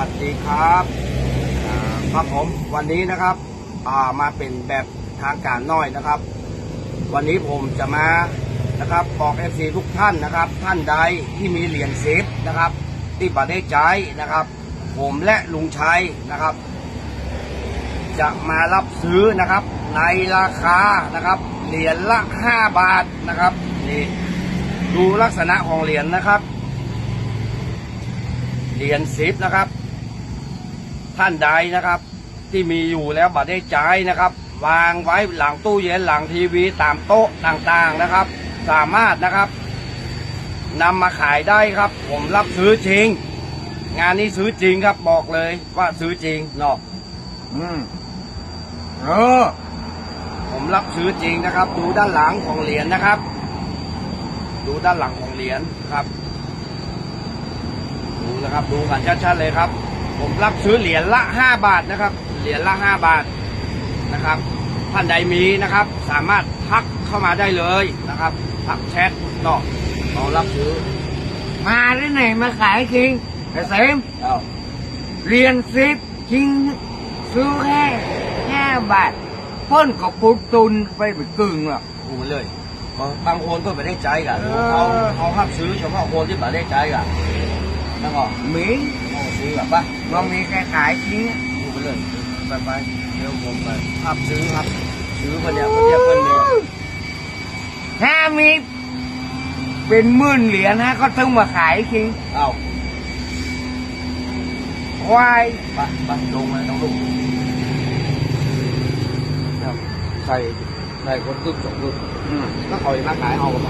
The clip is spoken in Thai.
วัสดีครับครับผมวันนี้นะครับามาเป็นแบบทางการน้อยนะครับ วันนี้ผมจะมานะครับบอกเอฟซีทุกท่านนะครับ ท่านใดที่มีเหรียญเซฟนะครับ ที่บัตรได้ใจนะครับ ผมและลุงชัยนะครับ จะมารับซื้อนะครับ ในราคานะครับ เหรียญละ 5 บาทนะครับนี่ดูลักษณะของเหรียญนะครับ เหรียญสิบนะครับ ท่านใดนะครับ ที่มีอยู่แล้วบัตรได้ใจายนะครับ วางไว้หลังตู้เย็นหลังทีวีตามโต๊ะต่างๆนะครับ สามารถนะครับนำมาขายได้ครับ ผมรับซื้อจริง งานนี้ซื้อจริงครับบอกเลยว่าซื้อจริงเนาะอืมเออผมรับซื้อจริงนะครับ ดูด้านหลังของเหรียญนะครับ ดูด้านหลังของเหรียญครับ ดูนะครับ ดูกันชัดๆเลยครับ ผมรับซื้อเหรียญละห้าบาทนะครับ เหรียญละห้าบาทนะครับ ท่านใดมีนะครับ สามารถทักเข้ามาได้เลยนะครับทักแชทเนาะเรารับซื้อมาที่ไหนมาขายจริงไอ้เสมเอาเรียนสิบจริงซื้อแค่ห้าบาทพ่นกับปุตุนไปไปกึ่งอะดูมันเลยบางคนก็ไม่ได้ใจกันเออเขาเขาห้ามซื้อเฉพาะคนที่ไม่ได้ใจกัน แล้วก็หมีเขาซื้อแบบว่ามันมีแค่ขายจริงดูไปเลยไปไปเดี๋ยวผมไปภาพซื้อครับ ซื้อคนเดียวคนเดียวคนเดียวถ้ามีเป็นหมื่นเหรียญนะก็ต้องมาขายจริงเอาควายไปไปลงเลยต้องลงครับใส่ใส่คนตึ๊บสองตึ๊บก็คอยมาขายเอาไป